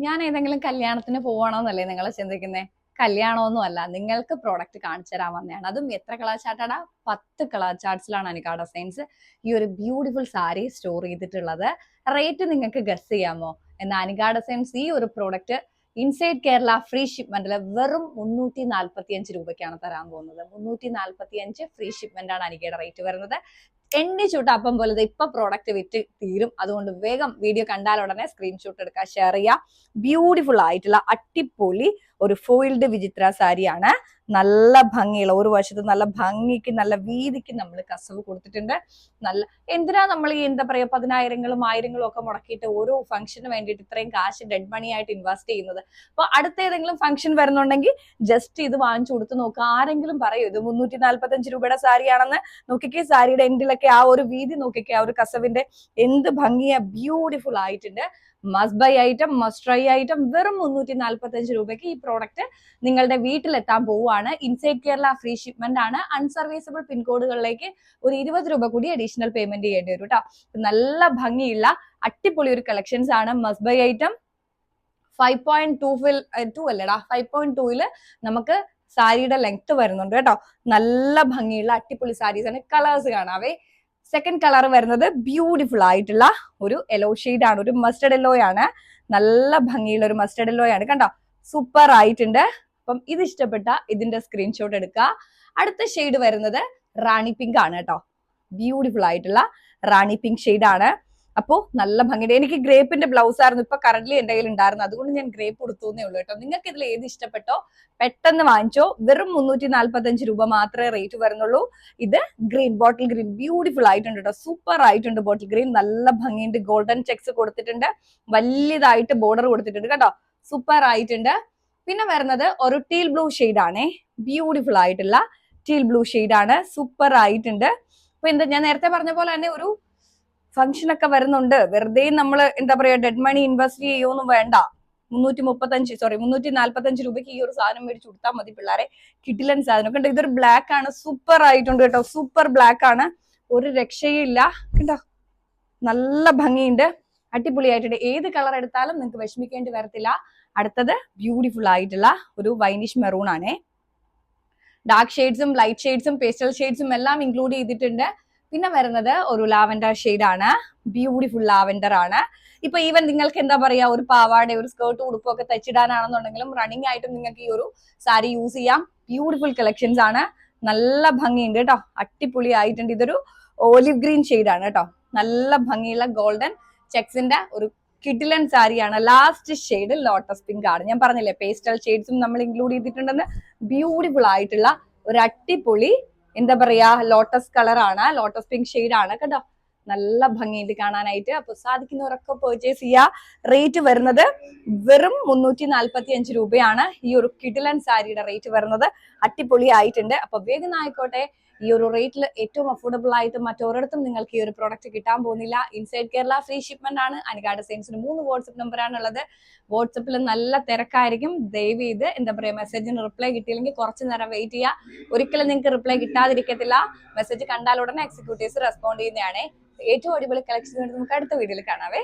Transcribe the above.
ഞാൻ ഏതെങ്കിലും കല്യാണത്തിന് പോവാണോന്നല്ലേ നിങ്ങൾ ചിന്തിക്കുന്നേ? കല്യാണമൊന്നും അല്ല. നിങ്ങൾക്ക് പ്രോഡക്റ്റ് കാണിച്ചു തരാൻ വന്നതാണ്. അതും എത്ര കളർ ചാർട്ടാടാ പത്ത് കളർ ചാർട്ട്സിലാണ് അനിക്കാ സയൻസ് ഈ ഒരു ബ്യൂട്ടിഫുൾ സാരി സ്റ്റോർ ചെയ്തിട്ടുള്ളത്. റേറ്റ് നിങ്ങൾക്ക് ഗസ് ചെയ്യാമോ? എന്നാൽ അനിക സയൻസ് ഈ ഒരു പ്രോഡക്റ്റ് ഇൻസൈഡ് കേരള ഫ്രീ ഷിപ്മെന്റിൽ വെറും മുന്നൂറ്റി നാൽപ്പത്തി അഞ്ച് രൂപയ്ക്കാണ് തരാൻ പോകുന്നത്. മുന്നൂറ്റി നാൽപ്പത്തി അഞ്ച് ഫ്രീ ഷിപ്മെന്റ് ആണ് അനികയുടെ റേറ്റ് വരുന്നത്. എണ്ണി ചൂട്ടപ്പം പോലെ ദേ ഇപ്പൊ പ്രോഡക്റ്റ് വിറ്റ് തീരും. അതുകൊണ്ട് വേഗം വീഡിയോ കണ്ടാൽ ഉടനെ സ്ക്രീൻഷോട്ട് എടുക്കുക ഷെയർ ചെയ്യുക. ബ്യൂട്ടിഫുൾ ആയിട്ടുള്ള അട്ടിപ്പൊളി ഒരു ഫോയിൽഡ് വിചിത്ര സാരിയാണ് നല്ല ഭംഗിയുള്ള ഒരു വശത്ത് നല്ല ഭംഗിക്ക് നല്ല വീതിക്ക് നമ്മൾ കസവ് കൊടുത്തിട്ടുണ്ട്. നല്ല എന്തിനാ നമ്മൾ ഈ എന്താ പറയാ പതിനായിരങ്ങളും ആയിരങ്ങളും ഒക്കെ മുടക്കിയിട്ട് ഓരോ ഫംഗ്ഷന് വേണ്ടിയിട്ട് ഇത്രയും കാശ് ഡെഡ് മണി ആയിട്ട് ഇൻവെസ്റ്റ് ചെയ്യുന്നത്? അപ്പൊ അടുത്ത ഏതെങ്കിലും ഫംഗ്ഷൻ വരുന്നുണ്ടെങ്കിൽ ജസ്റ്റ് ഇത് വാങ്ങിച്ചു കൊടുത്ത് നോക്കുക ആരെങ്കിലും പറയൂ ഇത് മുന്നൂറ്റി നാല്പത്തി അഞ്ച് രൂപയുടെ സാരിയാണെന്ന് നോക്കിക്കേ. സാരിയുടെ എൻഡിലൊക്കെ ആ ഒരു വീതി നോക്കിക്കേ ആ ഒരു കസവിന്റെ എന്ത് ഭംഗിയാ ബ്യൂട്ടിഫുൾ ആയിട്ടുണ്ട്. Must buy item must try item വെറും മുന്നൂറ്റി നാല്പത്തി അഞ്ച് രൂപയ്ക്ക് ഈ പ്രോഡക്റ്റ് നിങ്ങളുടെ വീട്ടിലെത്താൻ പോവുകയാണ്. ഇൻസൈഡ് കേരള ഫ്രീ ഷിപ്മെന്റ് ആണ്. അൺസർവീസബിൾ പിൻകോഡുകളിലേക്ക് ഒരു ഇരുപത് രൂപ കൂടി അഡീഷണൽ പേയ്മെന്റ് ചെയ്യേണ്ടി വരും കേട്ടോ നല്ല ഭംഗിയുള്ള അടിപൊളി ഒരു കളക്ഷൻസ് ആണ് must buy item five point two ഫിൽ ടു അല്ലടാ. ഫൈവ് പോയിന്റ് ടൂവിൽ നമുക്ക് സാരിയുടെ ലെങ്ത് വരുന്നുണ്ട് കേട്ടോ നല്ല ഭംഗിയുള്ള അടിപൊളി സാരീസ് ആണ്. കളേഴ്സ് കാണാവേ. സെക്കൻഡ് കളർ വരുന്നത് ബ്യൂട്ടിഫുൾ ആയിട്ടുള്ള ഒരു യെല്ലോ ഷെയ്ഡ് ആണ്. ഒരു മസ്റ്റർഡ് യെല്ലോ ആണ്. നല്ല ഭംഗിയുള്ള ഒരു മസ്റ്റർഡ് യെല്ലോ ആണ്. കണ്ടോ? സൂപ്പർ ആയിട്ടുണ്ട് അപ്പം ഇത് ഇഷ്ടപ്പെട്ട ഇതിന്റെ സ്ക്രീൻഷോട്ട് എടുക്കുക അടുത്ത ഷെയ്ഡ് വരുന്നത് റാണി പിങ്ക് ആണ് കേട്ടോ. ബ്യൂട്ടിഫുൾ ആയിട്ടുള്ള റാണി പിങ്ക് ഷെയ്ഡ് ആണ്. അപ്പോ നല്ല ഭംഗിയുടെ എനിക്ക് ഗ്രേപ്പിന്റെ ബ്ലൗസ് ആയിരുന്നു ഇപ്പൊ കറന്റ് എന്റെ കയ്യിൽ ഉണ്ടായിരുന്നു അതുകൊണ്ട് ഞാൻ ഗ്രേപ്പ് കൊടുത്തുന്നേ ഉള്ളൂ കേട്ടോ. നിങ്ങൾക്ക് ഇതിൽ ഏത് ഇഷ്ടപ്പെട്ടോ പെട്ടെന്ന് വാങ്ങിച്ചോ. വെറും മുന്നൂറ്റി നാല്പത്തി അഞ്ച് രൂപ മാത്രമേ റേറ്റ് വരുന്നുള്ളൂ. ഇത് ഗ്രീൻ ബോട്ടിൽ ഗ്രീൻ ബ്യൂട്ടിഫുൾ ആയിട്ടുണ്ട് കേട്ടോ. സൂപ്പർ ആയിട്ടുണ്ട് ബോട്ടിൽ ഗ്രീൻ നല്ല ഭംഗിയുണ്ട്. ഗോൾഡൻ ചെക്സ് കൊടുത്തിട്ടുണ്ട്. വലിയതായിട്ട് ബോർഡർ കൊടുത്തിട്ടുണ്ട് കേട്ടോ. സൂപ്പർ ആയിട്ടുണ്ട്. പിന്നെ വരുന്നത് ഒരു ടീൽ ബ്ലൂ ഷെയ്ഡ് ആണേ. ബ്യൂട്ടിഫുൾ ആയിട്ടുള്ള ടീൽ ബ്ലൂ ഷെയ്ഡ് ആണ്. സൂപ്പർ ആയിട്ടുണ്ട്. അപ്പൊ എന്താ ഞാൻ നേരത്തെ പറഞ്ഞ പോലെ തന്നെ ഒരു ഫംഗ്ഷൻ ഒക്കെ വരുന്നുണ്ട്. വെറുതെ നമ്മൾ എന്താ പറയാ ഡെഡ് മണി ഇൻവെസ്റ്റ് ചെയ്യുമെന്നും വേണ്ട. മുന്നൂറ്റി മുപ്പത്തഞ്ച് സോറി മുന്നൂറ്റി നാല്പത്തഞ്ച് രൂപയ്ക്ക് ഈ ഒരു സാധനം മേടിച്ച് കൊടുത്താൽ മതി പിള്ളേരെ. കിട്ടില്ല സാധനം. കണ്ടോ ഇതൊരു ബ്ലാക്ക് ആണ്. സൂപ്പർ ആയിട്ടുണ്ട് കേട്ടോ. സൂപ്പർ ബ്ലാക്ക് ആണ്. ഒരു രക്ഷയില്ല. കണ്ടോ നല്ല ഭംഗിയുണ്ട്. അടിപൊളിയായിട്ടുണ്ട്. ഏത് കളർ എടുത്താലും നിങ്ങൾക്ക് വിഷമിക്കേണ്ടി വരത്തില്ല. അടുത്തത് ബ്യൂട്ടിഫുൾ ആയിട്ടുള്ള ഒരു വൈനിഷ് മെറൂൺ ആണേ. ഡാർക്ക് ഷെയ്ഡ്സും ലൈറ്റ് ഷെയ്ഡ്സും പേസ്റ്റൽ ഷെയ്ഡ്സും എല്ലാം ഇൻക്ലൂഡ് ചെയ്തിട്ടുണ്ട്. പിന്നെ വരുന്നത് ഒരു ലാവൻഡർ ആണ്. ബ്യൂട്ടിഫുൾ ലാവൻഡർ ആണ്. ഇപ്പൊ ഈവൻ നിങ്ങൾക്ക് എന്താ പറയാ ഒരു പാവാട ഒരു സ്കേർട്ട് ഉടുപ്പൊക്കെ തച്ചിടാനാണെന്നുണ്ടെങ്കിലും റണ്ണിങ് ആയിട്ടും നിങ്ങൾക്ക് ഈ ഒരു സാരി യൂസ് ചെയ്യാം. ബ്യൂട്ടിഫുൾ കളക്ഷൻസ് ആണ്. നല്ല ഭംഗിയുണ്ട് കേട്ടോ. അടിപൊളി ആയിട്ടുണ്ട് ഇതൊരു ഓലിവ് ഗ്രീൻ ആണ് കേട്ടോ. നല്ല ഭംഗിയുള്ള ഗോൾഡൻ ചെക്സിന്റെ ഒരു കിഡിലൻ സാരിയാണ്. ലാസ്റ്റ് ഷെയ്ഡ് ലോട്ടസ് പിങ്ക് ആണ്. ഞാൻ പറഞ്ഞില്ലേ പേസ്റ്റൽ ഷെയ്ഡ്സും നമ്മൾ ഇൻക്ലൂഡ് ചെയ്തിട്ടുണ്ടെന്ന്. ബ്യൂട്ടിഫുൾ ആയിട്ടുള്ള ഒരു അട്ടിപ്പൊളി എന്താ പറയാ ലോട്ടസ് കളറാണ് ലോട്ടസ് പിങ്ക് ഷെയ്ഡ് ആണ് കേട്ടോ. നല്ല ഭംഗിയുണ്ട് കാണാനായിട്ട്. അപ്പൊ സാധിക്കുന്നവരൊക്കെ പർച്ചേസ് ചെയ്യാ. റേറ്റ് വരുന്നത് വെറും മുന്നൂറ്റി നാല്പത്തി അഞ്ച് രൂപയാണ്. ഈ ഒരു കിഡിലൻ സാരിയുടെ റേറ്റ് വരുന്നത് അട്ടിപ്പൊളി ആയിട്ടുണ്ട്. അപ്പൊ വേഗം ആയിക്കോട്ടെ. ഈ ഒരു റേറ്റിൽ ഏറ്റവും അഫോർഡബിൾ ആയിട്ട് മറ്റൊരിടത്തും നിങ്ങൾക്ക് ഈ ഒരു പ്രോഡക്റ്റ് കിട്ടാൻ പോകുന്നില്ല. ഇൻസൈഡ് കേരള ഫ്രീ ഷിപ്മെന്റ് ആണ്. അനുഗാഡ സെയിൻസിന് മൂന്ന് വാട്സപ്പ് നമ്പർ ഉള്ളത്. വാട്സപ്പിൽ നല്ല തിരക്കായിരിക്കും. ദയവ് ചെയ്ത് എന്താ പറയുക മെസ്സേജിന് റിപ്ലൈ കിട്ടിയില്ലെങ്കിൽ കുറച്ച് നേരം വെയിറ്റ് ചെയ്യുക ഒരിക്കലും നിങ്ങൾക്ക് റിപ്ലൈ കിട്ടാതിരിക്കത്തില്ല. മെസ്സേജ് കണ്ടാൽ ഉടനെ എക്സിക്യൂട്ടീവ്സ് റെസ്പോണ്ട് ചെയ്യുന്നതാണ്. ഏറ്റവും അടിപൊളി കളക്ഷൻ നമുക്ക് അടുത്ത വീഡിയോയിൽ കാണാവേ.